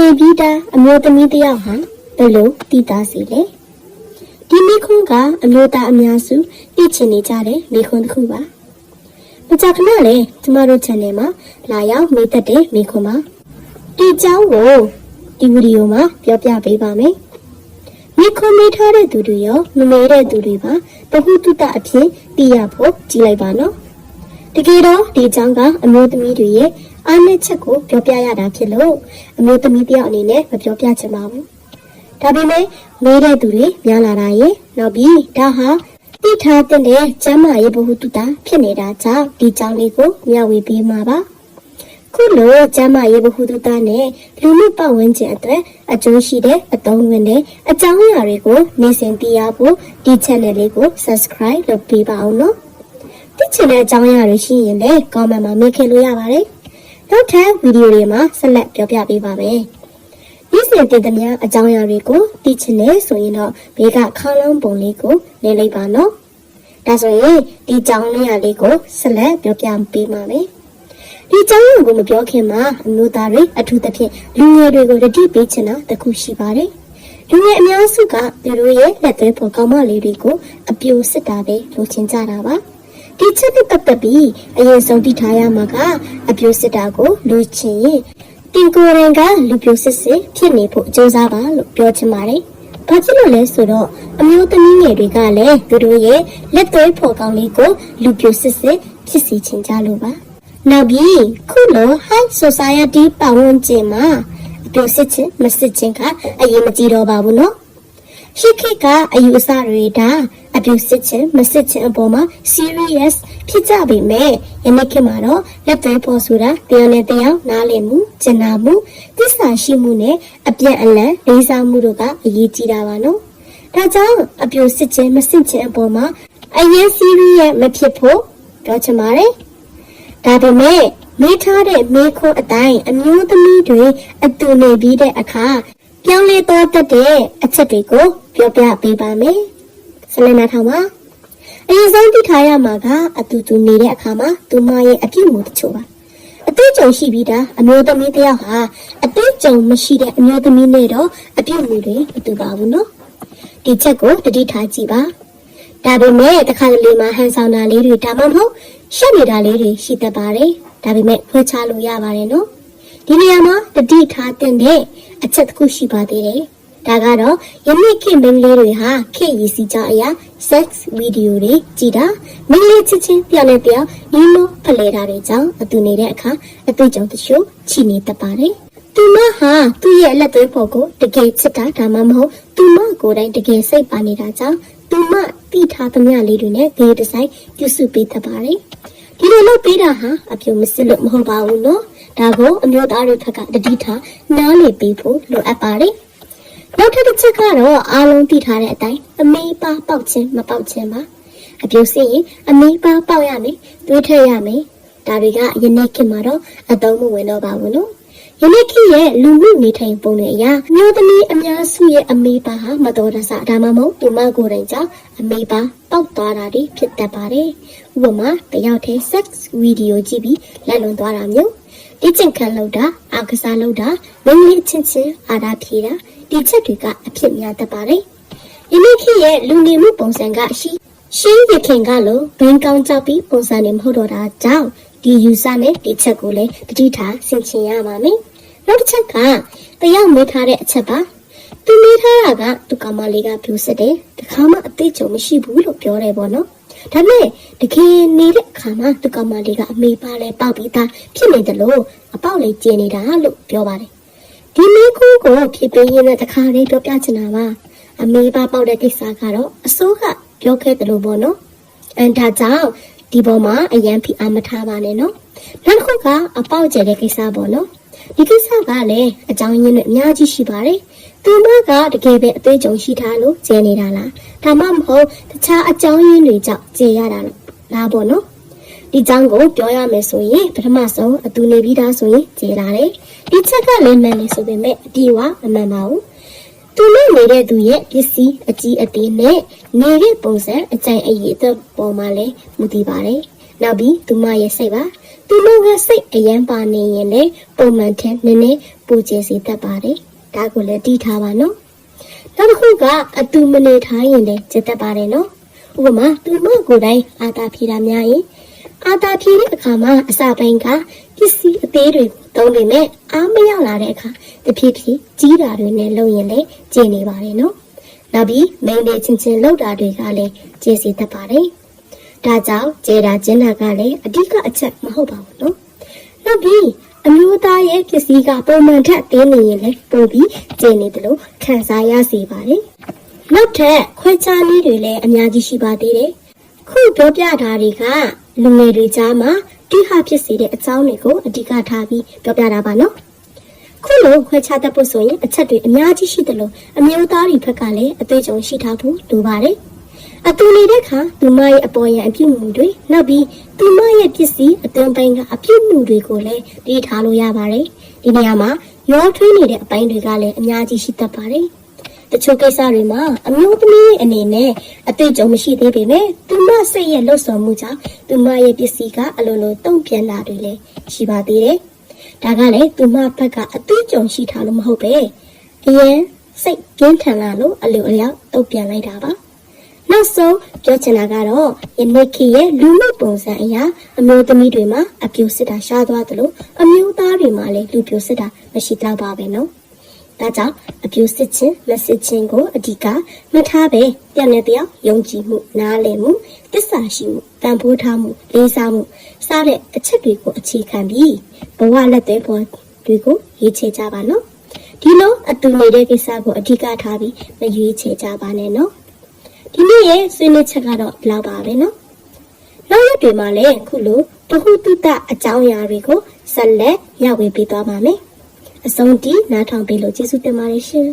နေပြီးသားအမျိုးသမီးတစ်ယောက်ဟာဘယ်လိုတည်သားစီလဲဒီမိခွန်းကအမျိုးသားအများစုသိချင်နေကြတဲ့မိခွန်းတစ်ခုပါမကြခဏလေကျမတို့ channel မှာလာရောက်မိသက်တဲ့မိခွန်းပါဒီအကြောင်းကိုဒီဗီဒီယိုမှာပြောပြပေးပါမယ်မိခွန်းမိထားတဲ့သူတွေရောမမေးတဲ့သူတွေပါတဟုတုတအဖြစ်သိရဖို့ကြည်လိုက်ပါနော် တကယ်တော့ဒီအကြောင်းကအမျိုးသမီးတွေရဲ့အားနည်းချက်ကိုပြောပြရတာဖြစ်လို့အမျိုးသမီးတယောက်အနေနဲ့မပြောပြချင်ပါဘူး။ဒါပေမဲ့မေးတဲ့သူတွေများလာတာရဲ့နောက်ပြီးဒါဟာတိထားတဲ့ကျမ်းမာရေးဘ ഹു တုတာဖြစ်နေတာကြောင့်ဒီအကြောင်းလေးကိုမျှဝေပေးမှာပါ။ခုလိုကျမ်းမာရေးဘ ഹു တုတာနဲ့လူမှုပတ်ဝန်းကျင်အတွက်အကျိုးရှိတဲ့အသုံးဝင်တဲ့အကြောင်းအရာတွေကိုနေ့စဉ်သိရဖို့ဒီ channel လေးကို subscribe လုပ်ပေးပါအောင်နော်။ သိချင်တဲ့အကြောင်းအရာတွေရှိရင်လည်း comment မှာမေးခဲ့လို့ရပါတယ်။နောက်ထပ်ဗီဒီယိုတွေမှာဆက်လက်ပြောပြပေးပါမယ်။ဒီစဉ်တင်သမျှအကြောင်းအရာတွေကိုသိချင်တယ်ဆိုရင်တော့ဘေးကခေါင်းလုံးပုံလေးကိုနေလိုက်ပါနော်။ဒါဆိုရင်ဒီအကြောင်းအရာလေးကိုဆက်လက်ပြောပြပေးပါမယ်။ဒီအကြောင်းအရာကိုမပြောခင်မှာအမျိုးသားတွေအထူးသဖြင့်လူငယ်တွေကိုတတိပေးချင်တာတစ်ခုရှိပါတယ်။လူငယ်အများစုကသူတို့ရဲ့လက်သွဲပေါ်ကောင်းမလေးတွေကိုအပြိုစစ်တာပဲလိုချင်ကြတာပါ။ ဒီချက်နဲ့ပတ်သက်ပြီးအရင်ဆုံးသိထားရမှာကအပြိုစစ်တာကိုလူချင်းရင်တင်ကိုယ်ရင်ကလူပြိုစစ်စစ်ဖြစ်နေဖို့ကြိုးစားပါလို့ပြောချင်ပါတယ်။ဘာဖြစ်လို့လဲဆိုတော့အမျိုးသမီးငယ်တွေကလည်းသူတို့ရဲ့လက်သွေးဖော်ကောင်းလေးကိုလူပြိုစစ်စစ်ဖြစ်စီချင်ကြလို့ပါ။နောက်ပြီးခုလို high society ပတ်ဝန်းကျင်မှာအပြိုစစ်ချင်းမစစ်ချင်းကအရင်မကြည့်တော့ပါဘူးနော်။ ရှိခိကအယူအဆတွေဒါအပြူစစ်ချင်းမစစ်ချင်းအပေါ်မှာ serious ဖြစ်ကြပေမဲ့ယနေ့ခေတ်မှာတော့လက်သွဲပေါ်ဆိုတာတရားနဲ့တရားနားလည်မှုကျင်နာမှုသစ္စာရှိမှုနဲ့အပြည့်အလံလေးစားမှုတို့ကအရေးကြီးတာပါနော်ဒါကြောင့်အပြူစစ်ချင်းမစစ်ချင်းအပေါ်မှာအရင် serious မဖြစ်ဖို့ပြောချင်ပါတယ်ဒါပေမဲ့မိထားတဲ့မိခွန်းအတိုင်းအမျိုးသမီးတွေအတူနေပြီးတဲ့အခါပြောင်းလဲသွားတတ်တဲ့အချက်တွေကို ပြောပြပေးပါမယ်။ဆလနာထောင်ပါ။အရင်ဆုံးသိထားရမှာကအတူတူနေတဲ့အခါမှာသူမရဲ့အပြုအမူတချို့ပါ။အတွေ့အကြုံရှိပြီးသားအမျိုးသမီးတစ်ယောက်ဟာအတွေ့အကြုံမရှိတဲ့အမျိုးသမီးနဲ့တော့အပြုအမူတွေမတူပါဘူးနော်။ဒီချက်ကိုတတိထားကြည့်ပါ။ဒါပေမဲ့တစ်ခါတလေမှဟန်ဆောင်တာလေးတွေဒါမှမဟုတ်ရှက်နေတာလေးတွေရှိတတ်ပါတယ်။ဒါပေမဲ့ဖွင့်ချလို့ရပါတယ်နော်။ဒီနေရာမှာတတိထားတဲ့အချက်တစ်ခုရှိပါသေးတယ်။ ဒါကတော့ယနေ့ခေတ်မိန်းကလေးတွေဟာခေတ်ရည်စည်းကြအရာ sex video တွေကြည်တာမိန်းကလေးချစ်ချင်းပြောင်းနေပြောင်းညီမဖလဲတာတွေကြောင့်အတူနေတဲ့အခါအတွေ့အကြုံတချို့ချီနေတတ်ပါတယ်။သူမဟာသူ့ရဲ့လက်သွေးပေါ်ကိုတကယ်ချစ်တာဒါမှမဟုတ်သူမကိုယ်တိုင်တကယ်စိတ်ပါနေတာကြောင့်သူမတိထားသမျှလေးတွေနဲ့ဂေးဒီဇိုင်းပြုစုပေးတတ်ပါတယ်။ဒီလိုလုပ်ပေးတာဟာအပြုံမစစ်လို့မဟုတ်ပါဘူးနော်ဒါကိုအမျိုးသားတွေဘက်ကတတိထားနားလေပေးဖို့လိုအပ်ပါတယ် နောက်ထပ်တစ်ချက်ကတော့အားလုံးသိထားတဲ့အတိုင်းအမေးပါပေါက်ခြင်းမပေါက်ခြင်းပါအပြုံစစ်ရင်အမေးပါပေါက်ရမယ်သွေးထွက်ရမယ်ဒါတွေကယနေ့ခေတ်မှာတော့အသုံးမဝင်တော့ပါဘူးနော်ယနေ့ခေတ်ရဲ့လူမှုနေထိုင်ပုံတွေအရမျိုးသမီးအများစုရဲ့အမေးပါဟာမတော်တဆဒါမှမဟုတ်ဒီမကိုယ်တိုင်ကြောင့်အမေးပါပေါက်သွားတာတွေဖြစ်တတ်ပါတယ်ဥပမာတယောက်တည်း sex video ကြည့်ပြီးလက်လွန်သွားတာမျိုးဒီကျင့်ခံလောက်တာအာကစားလောက်တာမင်းလေးချင်းချင်းအာရဖြေတာ ဒီချက်တွေကအဖြစ်များတတ်ပါတယ်ယနေ့ခေတ်ရဲ့လူနေမှုပုံစံကရှိရှင်းရခင်ကလို့ဘင်းကောင်းကြောက်ပြီးပုံစံတွေမဟုတ်တော့တာကြောင့်ဒီ user နဲ့ဒီချက်ကိုလည်းတတိထားဆင်ခြင်ရပါမယ်နောက်တစ်ချက်ကတယောက်မေးထားတဲ့အချက်ပါသူမိထားတာကသူကောင်မလေးကပြူစစ်တယ်တခါမှအသေးချုံမရှိဘူးလို့ပြောတယ်ပေါ့နော်ဒါပေမဲ့တကယ်နေတဲ့အခါမှာသူကောင်မလေးကအမေပါလဲပေါက်ပြီးသားဖြစ်နေတယ်လို့အပေါက်လေးကျင်နေတာလို့ပြောပါတယ် ဒီမိကူကိုဖြစ်ပေးရတဲ့တခါလေးပြောပြချင်တာပါအမေပါပေါက်တဲ့ကိစ္စကတော့အစိုးကပြောခဲ့တယ်လို့ပေါ့နော်အန်ဒါကြောင့်ဒီပေါ်မှာအရန်ဖိအားမထားပါနဲ့နော်နောက်တစ်ခုကအပေါက်ကျတဲ့ကိစ္စပေါ့နော်ဒီကိစ္စကလည်းအကြောင်းရင်းတွေအများကြီးရှိပါတယ်။သူမကတကယ်ပဲအသေးကြုံရှိထားလို့ကျဲနေတာလား။ဒါမှမဟုတ်တခြားအကြောင်းရင်းတွေကြောင့်ကျဲရတာလားပေါ့နော်။ ဒီကြောင်းကိုပြောရမယ်ဆိုရင်ပထမဆုံးအတူနေပြီးသားဆိုရင်ကျဲလာတယ်။ဒီချက်ကလည်းမှန်နေဆိုပေမဲ့အတီးဝမမှန်ပါဘူး။သူနဲ့နေတဲ့သူရဲ့ပစ္စည်းအကြီးအသေးနဲ့နေတဲ့ပုံစံအကြိုင်အရေးအတွက်ပေါ်မှာလည်းမူတည်ပါတယ်။နောက်ပြီးသူမရဲ့စိတ်ပါ။သူတို့ကစိတ်အယံပါနေရင်လည်းပုံမှန်ထက်နည်းနည်းပူကျစေတတ်ပါတယ်ဒါကိုလည်းတီးထားပါနော်နောက်တစ်ခုကအတူမနေထားရင်လည်းကျတတ်ပါတယ်နော်ဥပမာသူမကိုယ်တိုင်အာတာဖြေတာများရင် အာတာဖြေတဲ့အခါမှာအစပိုင်းကပစ္စည်းအသေးတွေကိုသုံးနေမဲ့အားမရောက်လာတဲ့အခါတဖြည်းဖြည်းကြီးတာတွေနဲ့လုပ်ရင်လည်းကျင်နေပါတယ်နော်နောက်ပြီးမိန်းလေးချင်းချင်းလောက်တာတွေကလည်းကျင်စီတတ်ပါတယ်ဒါကြောင့်ကျေတာကျင်းတာကလည်းအဓိကအချက်မဟုတ်ပါဘူးနော်နောက်ပြီးအမျိုးသားရဲ့ပစ္စည်းကပုံမှန်ထက်သေးနေရင်လည်းပိုပြီးကျင်နေတယ်လို့ခံစားရစေပါတယ်နောက်ထပ်ခွဲခြားနည်းတွေလည်းအများကြီးရှိပါသေးတယ်ခုပြောပြတာတွေက လူငယ်တွေကြားမှာတိဟဖြစ်စေတဲ့အကြောင်းတွေကိုအဓိကထားပြီးပြောပြတာပါနော်ခုလိုခွဲခြားတတ်ဖို့ဆိုရင်အချက်တွေအများကြီးရှိတယ်လို့အမျိုးသားတွေဘက်ကလည်းအသေးအုံရှိထားဖို့လိုပါတယ်။အတူနေတဲ့အခါသူမရဲ့အပေါ်ရန်အပြုတ်မှုတွေနောက်ပြီးသူမရဲ့ပစ္စည်းအသွင်ပိုင်းကအပြုတ်မှုတွေကိုလည်းတည်ထားလို့ရပါတယ်။ဒီနေရာမှာရောထွေးနေတဲ့အပိုင်းတွေကလည်းအများကြီးရှိတတ်ပါတယ်။ တချို့ကိစ္စတွေမှာအမျိုးသမီးအနေနဲ့အသေးအုံမရှိသေးပေမဲ့သူမစိတ်ရဲ့လှုပ်ဆောင်မှုကြောင့်သူမရဲ့ပစ္စည်းကအလိုလိုတုံ့ပြန်လာတွေလည်းရှိပါသေးတယ်။ဒါကလည်းသူမဘက်ကအသွေးကြုံရှိထားလို့မဟုတ်ပဲအရင်စိတ်ပြင်းထန်လာလို့အလိုအလျောက်တုတ်ပြန်လိုက်တာပါနောက်ဆုံးပြောချင်တာကတော့ယနေ့ခေတ်ရဲ့လူမှုပုံစံအရာအမျိုးသမီးတွေမှာအပြိုစစ်တာရှားသွားတယ်လို့အမျိုးသားတွေမှာလည်းလူပြိုစစ်တာမရှိတော့ပါပဲနော် ဒါကြောင့်အပြိုစစ်ခြင်းမစစ်ခြင်းကိုအဓိကမထားပဲပြန်နေတယောက်ယုံကြည်မှုနားလည်မှုတစ္ဆာရှိမှုတန်ဖိုးထားမှုလေးစားမှုစတဲ့အချက်တွေကိုအခြေခံပြီးဘဝလက်သေးပေါ်တွေကိုရေးချကြပါနော်ဒီလိုအတူနေတဲ့ကိစ္စကိုအဓိကထားပြီးမရွေးချယ်ကြပါနဲ့နော်ဒီနေ့ရဲ့ဆွေးနွေးချက်ကတော့ဒီလောက်ပါပဲနော်နောက်ရက်တွေမှာလည်းခုလိုတဟုတုတအကြောင်းအရာတွေကိုဆက်လက်ရဝေပေးသွားပါမယ် အဆုံးထိနားထောင်ပေးလို့ကျေးဇူးတင်ပါတယ်ရှင်